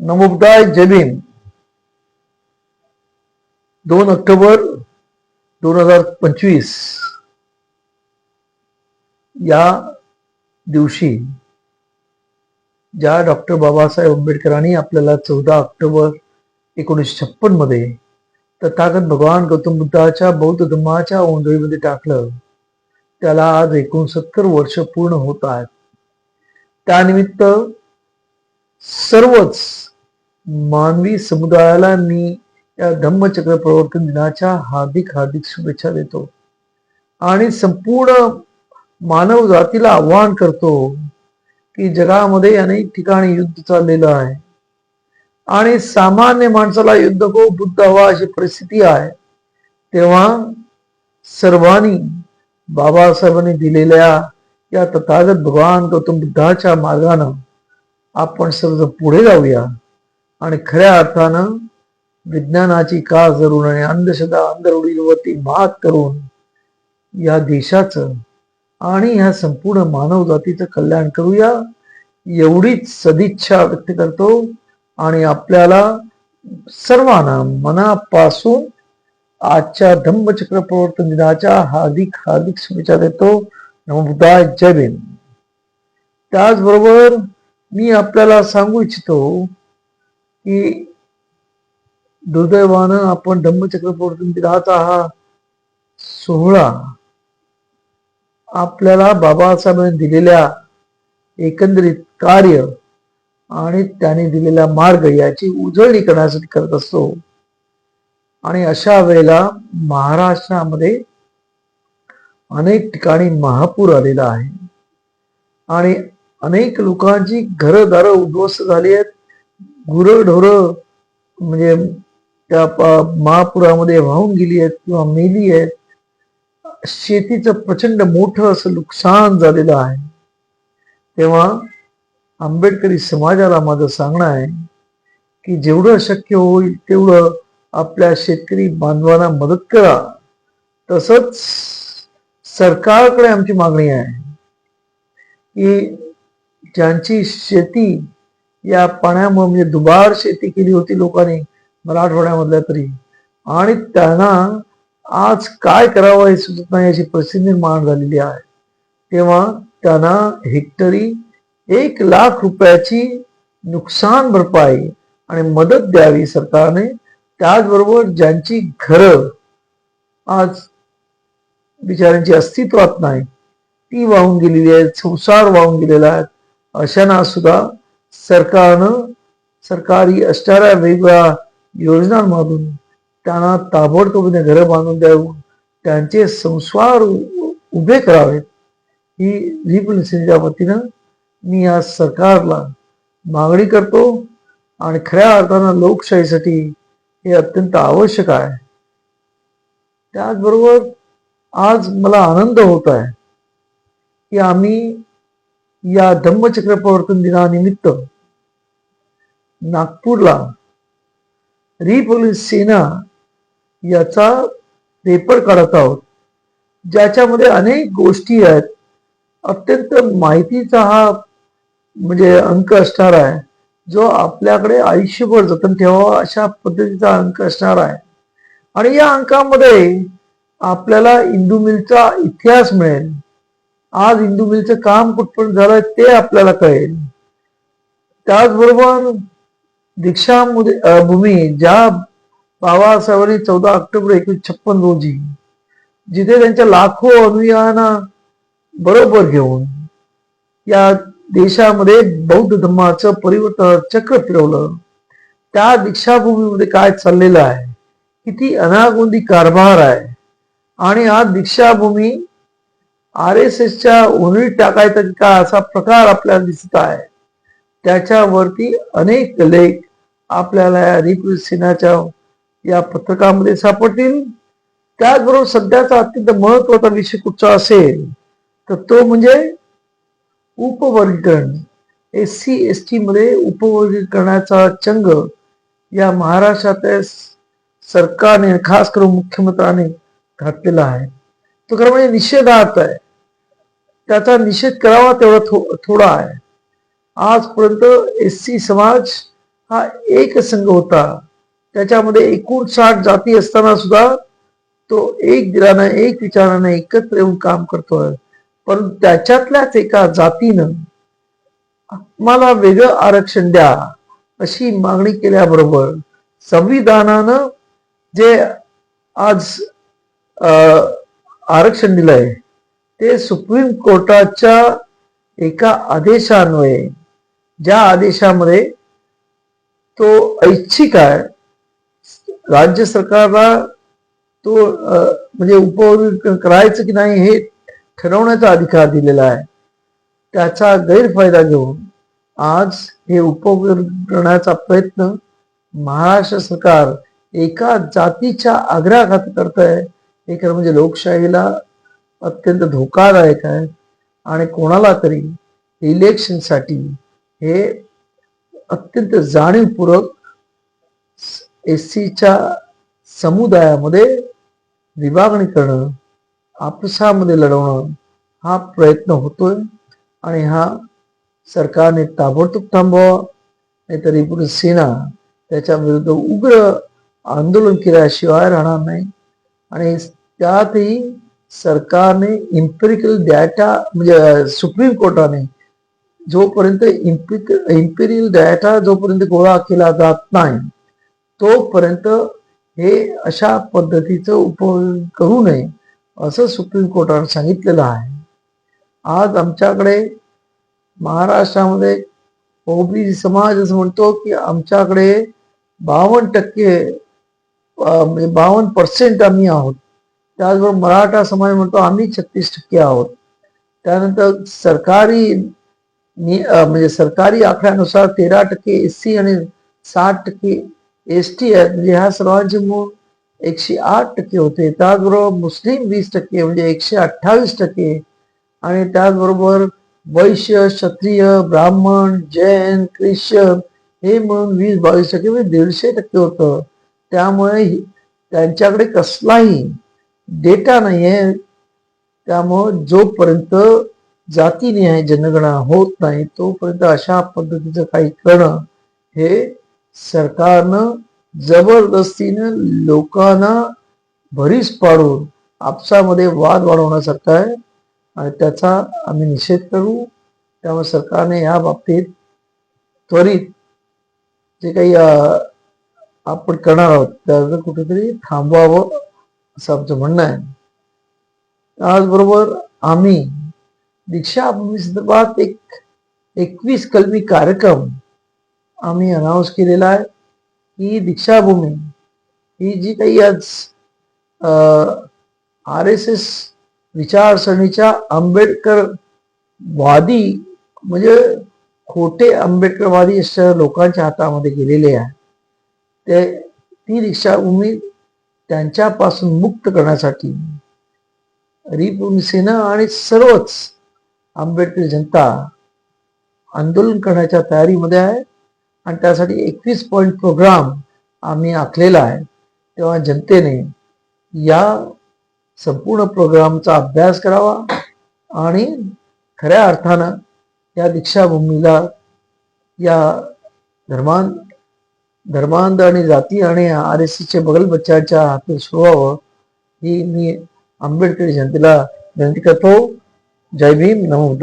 नमोबदाय जमीन दोन ऑक्टोबर दोन हजार पंचवीस. या दिवशी ज्या डॉक्टर बाबासाहेब आंबेडकरांनी आपल्याला चौदा ऑक्टोबर एकोणीसशे छप्पनमध्ये तथागत भगवान गौतम बुद्धाच्या बौद्ध धर्माच्या ओंजळीमध्ये टाकलं. त्याला आज एकोणसत्तर वर्ष पूर्ण होत आहेत. त्यानिमित्त सर्वच मानवी समुदायाला मी या धम्मचक्र प्रवर्तन दिनाच्या हार्दिक हार्दिक शुभेच्छा देतो. आणि संपूर्ण मानव जातीला आव्हान करतो की जगामध्ये अनेक ठिकाणी युद्ध चाललेलं आहे. आणि सामान्य माणसाला युद्ध को बुद्ध हवा अशी परिस्थिती आहे. तेव्हा सर्वांनी बाबासाहेबांनी दिलेल्या या तथागत भगवान गौतम बुद्धाच्या मार्गानं आपण सर्व पुढे जाऊया. आणि खऱ्या अर्थानं विज्ञानाची कास धरून आणि अंधश्रद्धा अंधरूढीवरती मात करून या देशाचं आणि ह्या संपूर्ण मानव जातीचं कल्याण करूया. एवढीच सदिच्छा व्यक्त करतो आणि आपल्याला सर्वांना मनापासून आजच्या धम्मचक्र प्रवर्तन दिनाच्या हार्दिक हार्दिक शुभेच्छा देतो. नमोदाय जय भीम. त्याचबरोबर मी आपल्याला सांगू इच्छितो की दुर्दैवानं आपण धम्मचक्र प्रवर्तन दिनाचा हा सोहळा आपल्याला बाबासाहेबांनी दिलेल्या एकंदरीत कार्य आणि त्याने दिलेला मार्ग याची उजळणी करण्यासाठी करत असतो. आणि अशा वेळेला महाराष्ट्रामध्ये अनेक ठिकाणी महापूर आलेला आहे. आणि अनेक लोकांची घरदारं उद्ध्वस्त झाली आहेत. गुरंढोरं म्हणजे त्या महापुरामध्ये वाहून गेली आहेत किंवा मेली आहेत. शेतीचं प्रचंड मोठं असं नुकसान झालेलं आहे. तेव्हा आंबेडकरी समाजाला माझं सांगणं आहे की जेवढं शक्य होईल तेवढं आपल्या शेतकरी बांधवांना मदत करा. तसंच सरकारकडे आमची मागणी आहे की ज्यांची शेती या पाण्यामुळे म्हणजे दुबार शेती केली होती लोकांनी मराठवाड्यामधल्या तरी. आणि त्यांना आज काय करावं हे सुचत नाही याची परिस्थिती निर्माण झालेली आहे. तेव्हा त्यांना हेक्टरी एक लाख रुपयाची नुकसान भरपाई आणि मदत द्यावी सरकारने. त्याचबरोबर ज्यांची घरं आज बिचाऱ्यांची अस्तित्वात नाही ती वाहून गेलेली आहेत संसार वाहून गेलेला आहेत अशांना सुद्धा सरकारनं सरकारी असणाऱ्या वेगवेगळ्या योजनांमधून त्यांना ताबडतोबीने घरं बांधून द्यावं त्यांचे संसार उभे करावेत ही रिपब्लिकच्या वतीनं मी आज सरकारला मागणी करतो आणि खऱ्या अर्थानं लोकशाहीसाठी हे अत्यंत आवश्यक आहे. त्याचबरोबर आज मला आनंद होत आहे की आम्ही या धम्मचक्र प्रवर्तन दिनानिमित्त नागपूरला रिपोलीस सेना याचा पेपर काढत आहोत ज्याच्यामध्ये अनेक गोष्टी आहेत. अत्यंत माहितीचा हा म्हणजे अंक असणार आहे जो आपल्याकडे आयुष्यभर जतन ठेवावा अशा पद्धतीचा अंक असणार आहे. आणि या अंकामध्ये आपल्याला इंदू मिलचा इतिहास मिळेल. आज इंदू मिलचं काम कुठपर्यंत झालंय ते आपल्याला कळेल. त्याचबरोबर दीक्षा भूमी ज्या बाबासाहेबांनी चौदा ऑक्टोबर एकवीस छप्पन रोजी जिथे त्यांच्या लाखो अनुयायांना बरोबर घेऊन या देशामध्ये बौद्ध धर्माचं परिवर्तन चक्र फिरवलं त्या दीक्षाभूमीमध्ये काय चाललेलं आहे? किती अनागोंदी कारभार आहे? आणि आज दीक्षाभूमी आर एस एसच्या उन्हीत टाकायचा का असा प्रकार आपल्याला दिसत आहे. त्याच्यावरती अनेक लेख आपल्याला या रिपब्लिक सेनाच्या या पत्रकामध्ये सापडतील. त्याचबरोबर सध्याचा अत्यंत महत्त्वाचा विषय कुठचा असेल तर तो म्हणजे उपवर्गीकरण. एस सी एस टी मध्ये उपवर्गीकरणाचा चंग या महाराष्ट्रातल्या सरकारने खास करून मुख्यमंत्र्याने घातलेला आहे. तो खरं म्हणजे निषेधार्थ आहे. त्याचा निषेध करावा तेवढा थो थोडा आहे. आजपर्यंत एस सी समाज हा एक संघ होता. त्याच्यामध्ये एकूण साठ जाती असताना सुद्धा तो एक दिलानं एक विचारानं एकत्र येऊन काम करतोय. परंतु त्याच्यातल्याच एका जातीनं मला वेगळं आरक्षण द्या अशी मागणी केल्याबरोबर संविधानानं जे आज अं, आरक्षण दिलंय. ते सुप्रीम कोर्टाच्या एका आदेशान्वये ज्या आदेशामध्ये तो ऐच्छिक आहे राज्य सरकारला तो म्हणजे उपवर्गीकरण करायचं की नाही हे ठरवण्याचा अधिकार दिलेला आहे. त्याचा गैरफायदा घेऊन आज हे उपवर्गीकरणाचा प्रयत्न महाराष्ट्र सरकार एका जातीच्या आग्रहाखात करत आहे हे खरं म्हणजे लोकशाहीला अत्यंत धोकादायक आहे. आणि कोणाला तरी इलेक्शनसाठी हे अत्यंत जाणीवपूर्वक एस सीच्या समुदायामध्ये विभागणी करणं आपसामध्ये लढवणं हा प्रयत्न होतोय. आणि हा सरकारने ताबडतोब थांबवावा. नाहीतर पूर्ण सेना त्याच्या विरुद्ध उग्र आंदोलन केल्याशिवाय राहणार नाही. आणि त्यातही सरकारने इम्पेरिकल डॅटा म्हणजे सुप्रीम कोर्टाने जोपर्यंत इम्पिक इम्पेरियल डॅटा जोपर्यंत गोळा केला जात नाही तोपर्यंत हे अशा पद्धतीचं उपयोग करू नये असं सुप्रीम कोर्टाने सांगितलेलं आहे. आज आमच्याकडे महाराष्ट्रामध्ये ओबीसी समाज असं म्हणतो की आमच्याकडे बावन्न टक्के म्हणजे बावन्न पर्सेंट आम्ही आहोत. त्याचबरोबर मराठा समाज म्हणतो आम्ही छत्तीस टक्के आहोत. त्यानंतर सरकारी म्हणजे सरकारी आकड्यानुसार तेरा टक्के एस सी आणि साठ टक्के एस टी आहेत. म्हणजे ह्या सर्वांचे मूळ एकशे आठ टक्के होते. त्याचबरोबर मुस्लिम वीस टक्के म्हणजे एकशे अठ्ठावीस टक्के. आणि त्याचबरोबर वैश्य क्षत्रिय ब्राह्मण जैन ख्रिश्चन हे म्हणून वीस बावीस टक्के म्हणजे दीडशे टक्के होतं. त्यामुळे त्यांच्याकडे कसलाही डेटा नाहीये. त्यामुळं जोपर्यंत जातीनिहाय जनगणना होत नाही तोपर्यंत अशा पद्धतीचं काही करणं हे सरकारनं जबरदस्तीनं लोकांना भरीस पाडून आपसामध्ये वाद वाढवण्यासारखा आहे. आणि त्याचा आम्ही निषेध करू. त्यामुळे सरकारने या बाबतीत त्वरित जे काही आपण करणार आहोत त्याचं कुठेतरी थांबवावं. असं आमचं म्हणणं आहे. त्याचबरोबर आम्ही दीक्षाभूमी संदर्भात एक एकवीस कलमी कार्यक्रम आम्ही अनाऊन्स केलेला आहे. ही दीक्षाभूमी ही जी काही आज आर एस एस विचारसरणीच्या आंबेडकर वादी म्हणजे खोटे आंबेडकरवादी अशा लोकांच्या हातामध्ये गेलेले आहे. ते ती दीक्षाभूमी त्यांच्यापासून मुक्त करण्यासाठी रिपभूमी सेना आणि सर्वच आंबेडकरी जनता आंदोलन करण्याच्या तयारीमध्ये आहे. आणि त्यासाठी एकवीस पॉईंट प्रोग्राम आम्ही आखलेला आहे. तेव्हा जनतेने या संपूर्ण प्रोग्रामचा अभ्यास करावा आणि खऱ्या अर्थानं या दीक्षाभूमीला या धर्मांत धर्मांध आणि जाती आणि आर एस सीचे बगल बच्चाच्या हातून सोडवावं ही मी आंबेडकरी जनतेला विनंती करतो. जय भीम. नमो